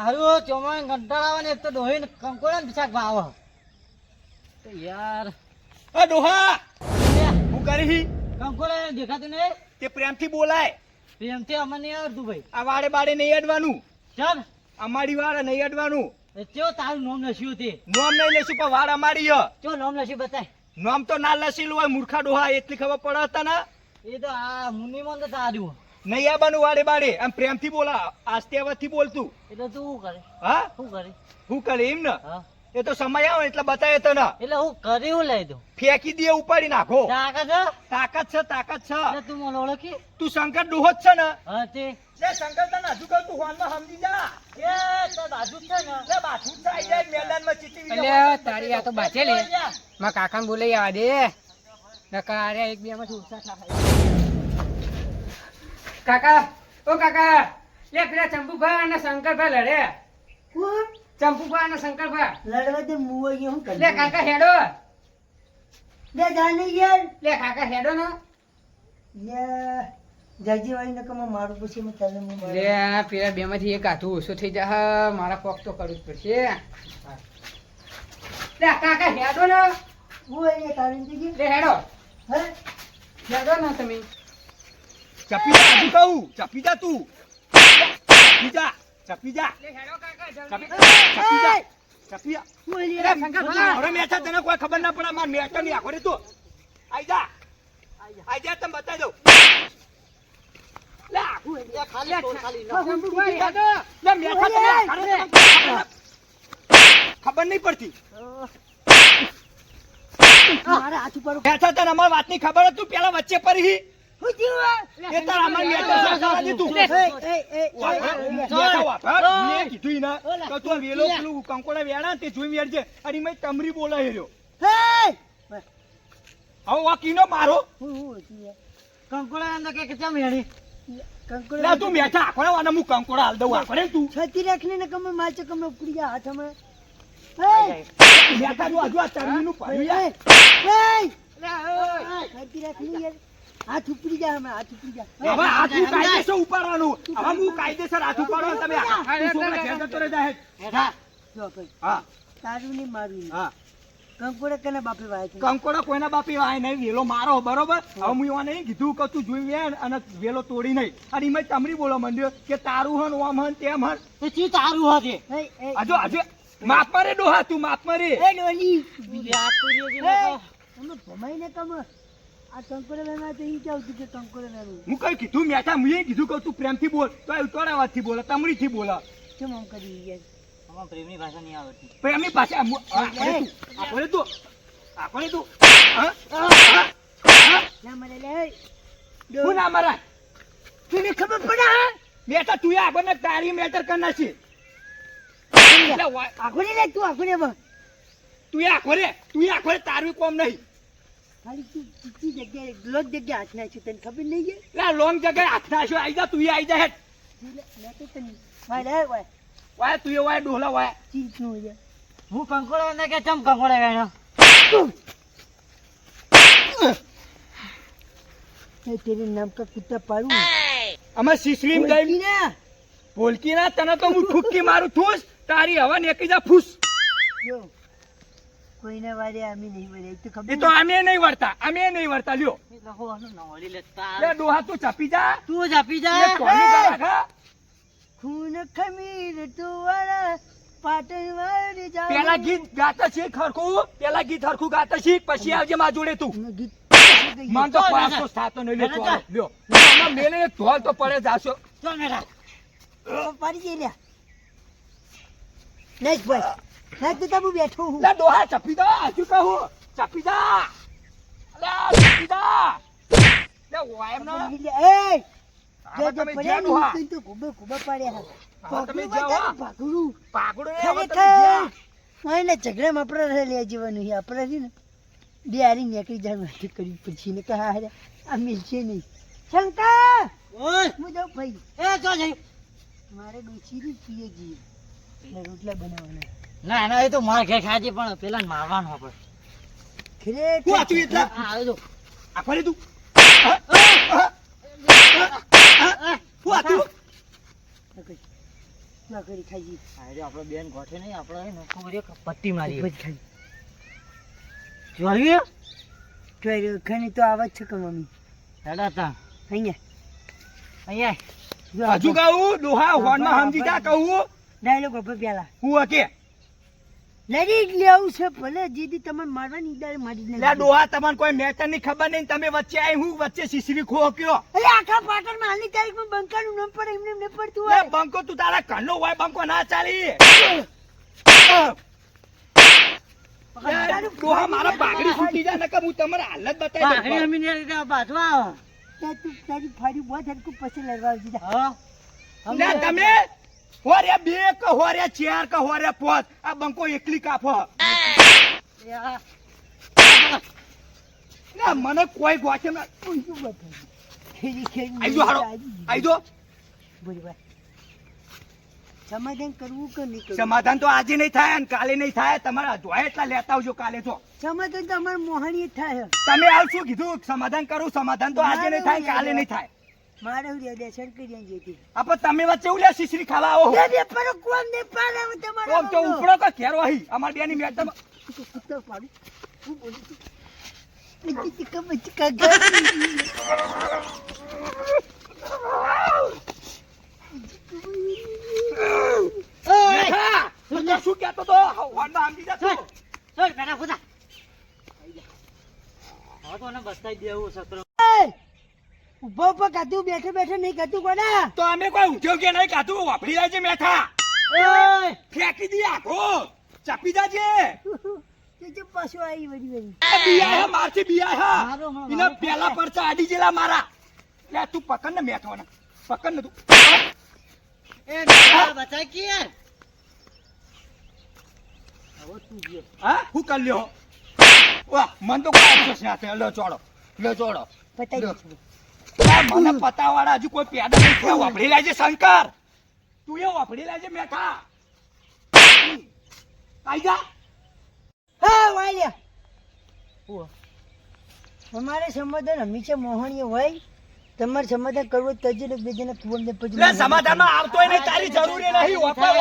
હારું ચોમાણ કંટાળા આવે ને તો ડોહીને કંકોડા ને શાક ભાવ તો યાર. અ ડોહા! હું કરી કંકોડા દેખાતું નહીં? તે પ્રેમથી બોલાય. પ્રેમથી અમને નહીં આવડતું ભાઈ. આ વાડે બાડે નહીં અડવાનું. ચાલ. અમારી વાડે નહીં અડવાનું. એ ચો તારું નામ લસ્યું તે? નોમ નહીં લેશું પણ વાડ અમારી ચો નામ લસ્યું બતાય. નોમ તો ના લશીલું હોય મૂર્ખા ડોહા એટલી ખબર પડે હતા ને એ તો આ મુનિમન તો તાર્યું નહીં આવવાનું વાડે બાડે આમ પ્રેમથી બોલા આસ્તે અવાજથી બોલતું. એટલે તું શું કરે? હા? શું કરે? હું કરે એમ ને? એ તો સમય આવે એટલે બતાવે તને. એટલે હું કર્યું લઈ દઉં. ફેંકી દે ઉપાડી નાખો. તાકાત છે? તાકાત છે તાકાત છે. એટલે તું મને ઓળખી? તું શંકર ડોહો જ છે ને? હા તે. લે શંકર તને હજુ કહું તું હોનમાં સમજી જા. એ તો બાજુ છે ને. લે બાજુ છે આઈ જાય મેદાનમાં ચીટી એટલે તારી આ તો બાચે લે માં કાકાને બોલાઈ આવા દે. નકા અરે એક બે માં ઉષા થાય કાકા ઓ કાકા લે પેલા ચંપુભા અને શંકરભા લડે. ચંપુભા અને શંકરભા. લડવા દે મુ અહીંયા હું લે કાકા હેડો. લે જાને યાર. લે કાકા હેડો ને. યે જાજી ને નકમ મારું પૂછી મે તને મુ. લે પેલા બે માંથી એક હાથું ઓછું થઈ જા મારા પગ તો કરવું જ પડશે. લે કાકા હેડો ને. હું અહીંયા તારી લે હેડો. હે? હેડો ને તમે. ચપી જા હજુ કહું. ચપી જા તું. ચપી જા ચપી જા. લે હેડો કાકા ચપી જા. ચપી જા. હવે મેઠા તને કોઈ ખબર ના પડે માર મેઠા ની આખો રે તું. આઈ જા. આઈ જા. તને બતાવી દઉં. તમે ખબર ના- નહીં પડતી. મારા હાથ ઉપર મેઠા તને અમારી વાતની ખબર હતી તું પેલા વચ્ચે પડી કંકોડા વેણા કેમ દઉં તું છતી રાખને ને કમ માર ચકમ ઉપડી ગયા હાથમાં હે મેઠા જો હજુ આ ચરમીનું નું યાર. હે હાથ ઉપડી ગયા હમણાં હાથ ઉપડી ગયા હવે હાથ હું કાયદેસર ઉપાડવાનું. હવે હું કાયદેસર હાથ ઉપાડવાનું તમે છોકરા ઘેર જતો રહે જાહેર. જો ભાઈ. હા. તારું નહીં મારું હા. કંકોડો કને બાપે વાય છે? કંકોડા કોઈના બાપી વાય નહીં. વેલો મારો બરોબર? હવે હું એવા નહીં કીધું કે તું જોઈ વેણ અને વેલો તોડી નહીં. અને એમાં તમરી બોલો મંડ્યો કે તારું હન ઓમ હન તેમ હન. ચી તારું હતી હે એ હજુ હજુ માપ મારે ડોહા તું માપ મારે. એ ડોલી ભમાઈને કમ. આ કંકોડો વેના તો ઈ ચાવતું કે કંકોડો વેનું હું કઈ કીધું? મેઠા મેં કીધું કે તું પ્રેમથી બોલ તો એ ઉતોડા વાતથી બોલે તમરીથી બોલે. કેમ આમ કરી અમારે પ્રેમની ભાષા નહીં આવડતી. પ્રેમની ભાષા આમ- આ કોને તું? આ કોને તું? ના મને લે હું ના મરાય તને ખબર પડે હા? તું આ બને તારી મેટર કર નાખી. આખો રે લે તું આખો ને તારવી તું આ ખોરે તું આ ખોરે તારું કોમ નહીં. ખાલી તું બીજી જગ્યાએ લોક જગ્યાએ હાથ નાખ્યો તને ખબર નહીં યાર લા લોંગ જગ્યાએ હાથ નાખ્યો આઈ જા તું આઈ જા હેઠ લે લે તો તને વાય લે વાય. વાય તું એ વાય ડોહલા વાય. ચીજ નો યાર હું કંકોડા અંદર કે ચમ કંકોડા વેણો? એ તેરે નામ કા કુત્તા પાડું? અમે સિસલીમ ગઈ બોલતી ના તને તો હું ઠુક્કી મારું થૂસ તારી હવા નેકી જા ફૂસ. જો. કોઈને વારે અમે નહીં વરે. તો ખબર એ તો અમે નહીં વરતા. અમે નહીં વરતા. લ્યો. લે. ડોહા તું ચાપી જા. તું ચાપી જા? ખૂન ખમીર પાટણ વાળી જાવ પેલા ગીત ગાતા શીખ હરખું. પેલા ગીત હરખું ગાતા શીખ. પછી આવજે માં જોડે તું. ગીત મન તો પાસ. તો નહીં તો. લ્યો. મેલે ધોલ તો પડે જાશો. ચાલ મેરા તો પાડી ભાઈ તો તમે બેઠો હું. લે ડોહા ચપી જા હજુ કહું? ચપી જા લે ચપી જા લે વાયમ ના. એ! આમાં જો જો પડ્યા ને તો ખૂબે ખૂબે પાડ્યા આમાં તમે જાઓ, હા. બધાને પકડું. હવે તમે ખરેખર! જ્યાં. હા, એટલે આપણે લે જીવવાનું છે આપણે છે ને. બે નીકળી જવાનું હાથી કરી પછી ને કહા હારે આ મિલશે નહીં. શંકા ઓય! હું જાઉં ભાઈ. એ જો જઈ. મારે ડોસી ની પીએ ગઈ રોટલા બનાવવાના. ના ના એ તો માર ઘેર ખાજે પણ પેલા મારવાનો આપણે તું એટલા તું ના કરી ખાઈ બેન ગોઠે નહીં પટ્ટી મારી પછી ખાઈ જોયું તો ઘણી તો આવે છે કે મમ્મી હેડા તા અહીંયા અહીંયા હજુ કહું ડોહા હોર્નમાં સમજી જા કહું ડાયલોગ ઉપર પેલા હું હકે લડી જ લેવું છે ભલે જીદી તમે મારવાની ઈદારે મારી જ લે ડોહા તમને કોઈ મેટરની ખબર નહીં તમે વચ્ચે આવી હું વચ્ચે શીશરી ખો કયો અરે આખા પાટણમાં હાલની તારીખમાં બંકાનું નામ પડે એમને એમને પડતું હોય. બંકો તું તારા ઘરનો હોય બંકો ના ચાલી. ડોહા મારા પાઘડી છૂટી જાય નકર હું તમારે હાલત બતાવી પાઘડી દઉં અમીને લીધે બાજવા આવો. તું તારી ફાડી બોધ હરકું પછી લડવા આવજી હા. તમે હોરે બે કે હોરે ચાર કે હોરે પાંચ? આ બંકો એકલી કાફો ના મને કોઈ ગોઠે ના. આઈજો હાડો. આઈજો. સમાધાન કરવું કે નહીં કરવું? સમાધાન તો આજે નહીં થાય અને કાલે નહીં થાય. તમારા જોયા એટલા લેતા આવજો કાલે તો સમાધાન તો અમારે મોહણીએ થાય. તમે આવ શું કીધું? સમાધાન કરું સમાધાન તો આજે નહીં થાય કાલે નહીં થાય. મારે હું દે કરી આંજી હતી આ પણ તમે વચ્ચે ઉલ્યા શીશરી ખાવા આવો દે દે પર કોણ ને પાડે તમારા ઓમ તો ઉપડો કે ઘેર અહીં અમાર બેની મેટ તું કૂતરો પાડી હું બોલું છું. બચી કમ. મેઠા, તું તો શું કહેતો તો હોર્નમાં સમજી જા તું. સર બેટા ફૂટા હવે તો એને બતાવી દેવું સત્ર એય! ઊભો કાતું બેઠે બેઠે નહીં કાતું કોના? તો અમે કોઈ ઉદ્યોગ નહીં કાતું વાપરી જાય છે મેઠા ઓય! ફેંકી દી આખો. ચાપી જાજે. જો પાછો આવી વળી વળી. બિયા હે મારથી બિયા હે. મારો પેલા પરચા આડી જેલા મારા. લે તું પકડ ને મેઠો ને પકડ ને તું. એ બેટા કે હવે તું જે હા? હું કર લ્યો વાહ મન તો કોઈ અફસોસ ના થાય. લો ચોડો લો ચોડો પતાઈ મને પતાવાળા હજુ કોઈ પેદા નહીં થયા. વાપરી લેજે શંકર. તું એ વાપરી લેજે મેઠા આઈ જા હા ઊભો. અમારે સમાધાન હંમેશા મોહણીય હોય. તમારે સમાધાન કરવું તો જ બે જણા ને પછી સમાધાનમાં આવતોય નહીં તારી જરૂરી નહીં વાપરા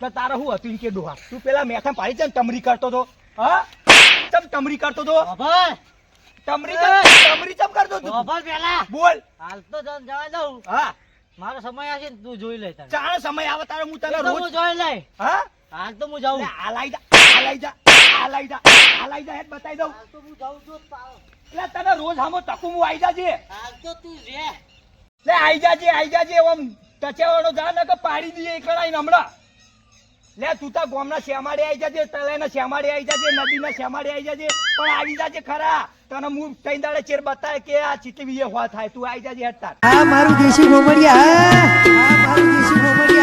તો તારે હું હતું કે ડોહા. તું પેલા મેઠા પાડી છે ને તમરી કરતો તો. હા? તમ તમરી કરતો તો. અભય તમરી ચમ તમરી ચમ કરતો તું? બોલ પેલા. બોલ. હાલ તો જન જવા દઉં. હા. મારો સમય ને તું જોઈ લે ચાણ સમય આવે તારે હું તને રોજ જોઈ લે હા? હાલ તો હું જાઉં. લે આ લાઈ જા આ લાઈ જા આ લાઈ જા આ લાઈ જા હેડ બતાઈ દઉં. હાલ તો હું જાઉં છું. એટલે તને રોજ હામો તકુ હું આઈ જાજે. હાલ તો તું રે. લે આઈ જાજે આઈ જાજે ઓમ ટચેવાનો જા ને કે પાડી દઈએ એકલાઈને હમણાં. લે, તું તા ગોમના શ્યામાડે આઈ જાજે, તળેના શ્યામાડે આઈ જાજે, નદીના શ્યામાડે આઈ જાજે, પણ આવી જાજે ખરા. તને હું તઈ દાડે ચેર બતાય કે આ ચીટલી હોય થાય, તું આવી જાજે હેડ તાર આ મારું દેશી ગોમડિયા આ મારું દેશી મોમડિયા.